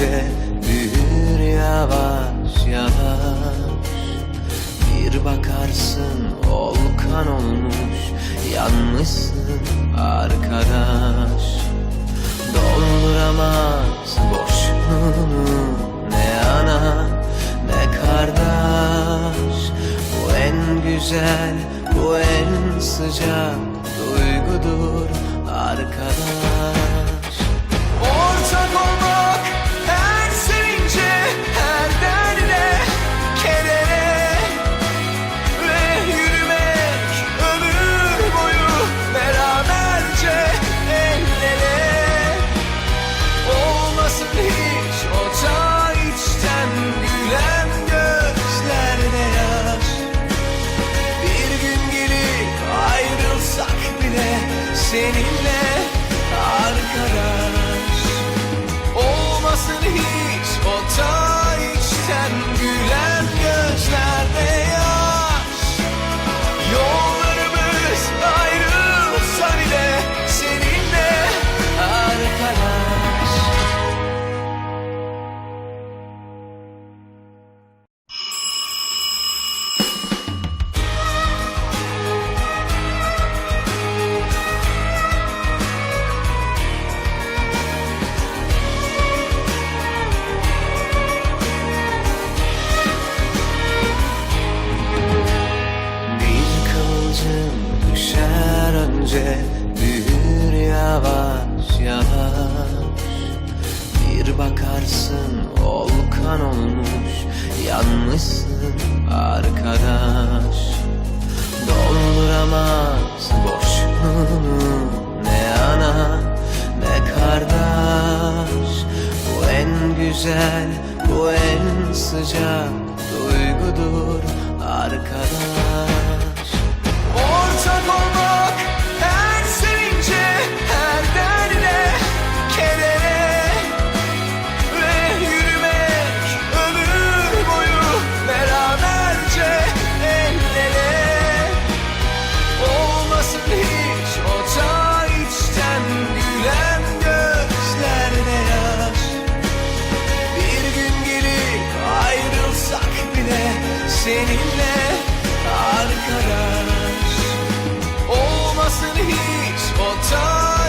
düşünce büyür yavaş yavaş. Bir bakarsın volkan olmuş yanmışsın arkadaş. Dolduramaz boşluğunu ne ana ne kardeş. Bu en güzel bu en sıcak. yanmışsın arkadaş. Dolduramaz boşluğunu. Ne ana ne kardeş. Bu en güzel bu en sıcak duygudur arkadaş. Ortak olmak seninle arkadaş. Olmasın hiç o tarz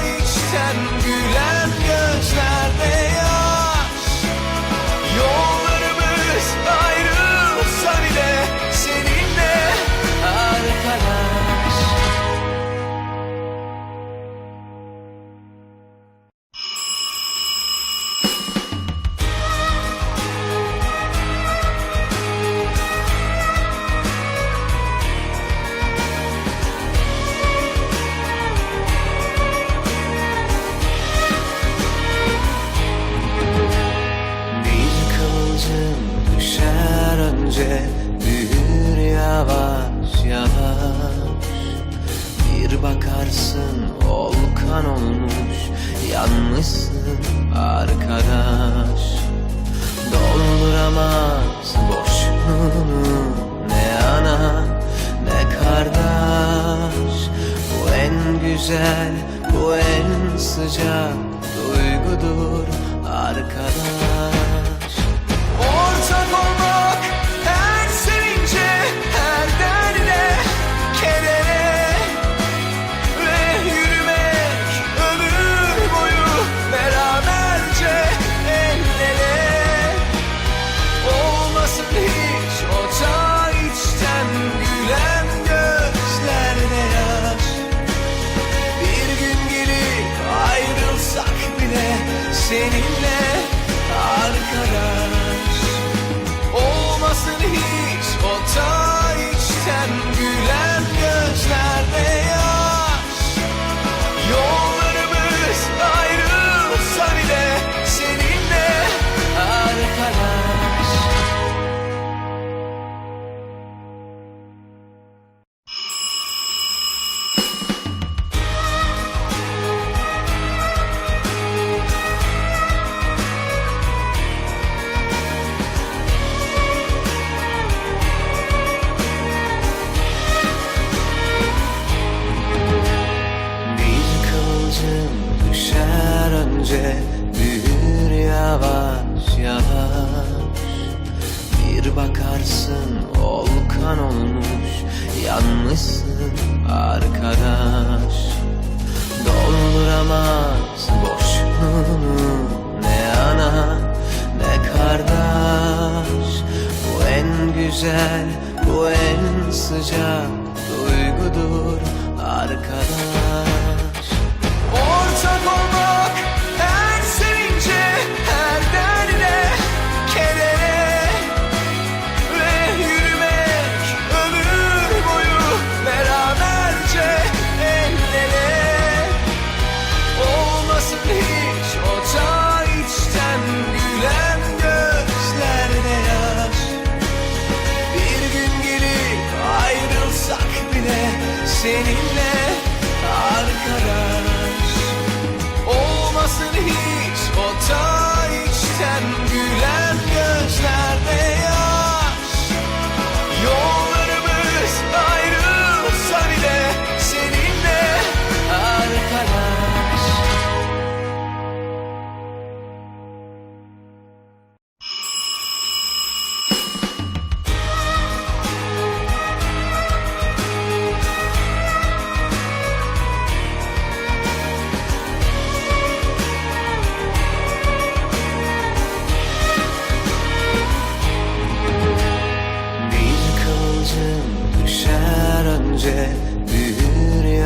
pişman olmuş. Yanmışsın arkadaş. Dolduramaz boşluğunu Ne ana ne kardeş. Bu en güzel bu en sıcak duygudur. düşünce büyür yavaş yavaş. Bir bakarsın volkan olmuş yanmışsın arkadaş. Dolduramaz boşluğunu ne ana ne kardeş. Bu en güzel bu en sıcak duygudur arkadaş. Ortak olmak seninle arkadaş Olmasın hiç o tarz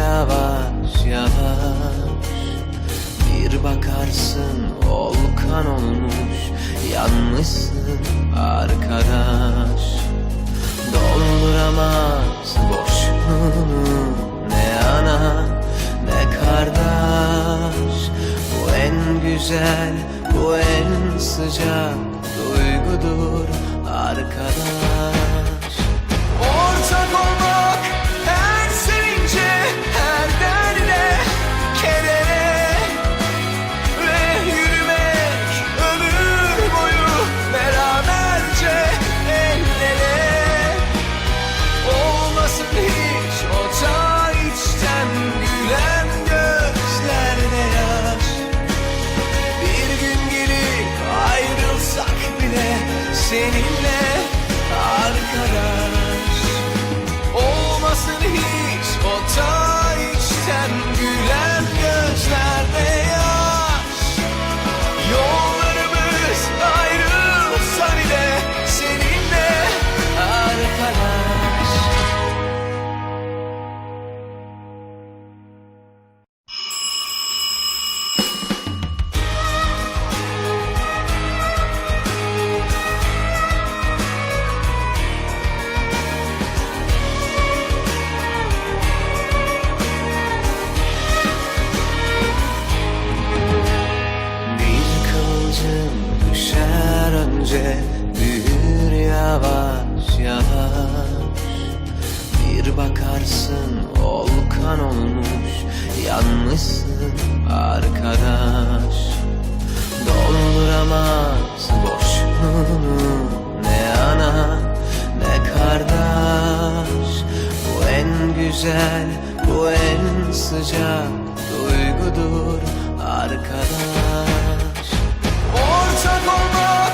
yavaş yavaş. Bir bakarsın volkan olmuş. Yanmışsın arkadaş. Dolduramaz boşluğunu. Ne ana ne kardeş. Bu en güzel bu en sıcak duygudur arkadaş. Ortak olmak seninle güzel Bu en sıcak duygudur arkadaş. Ortak olmak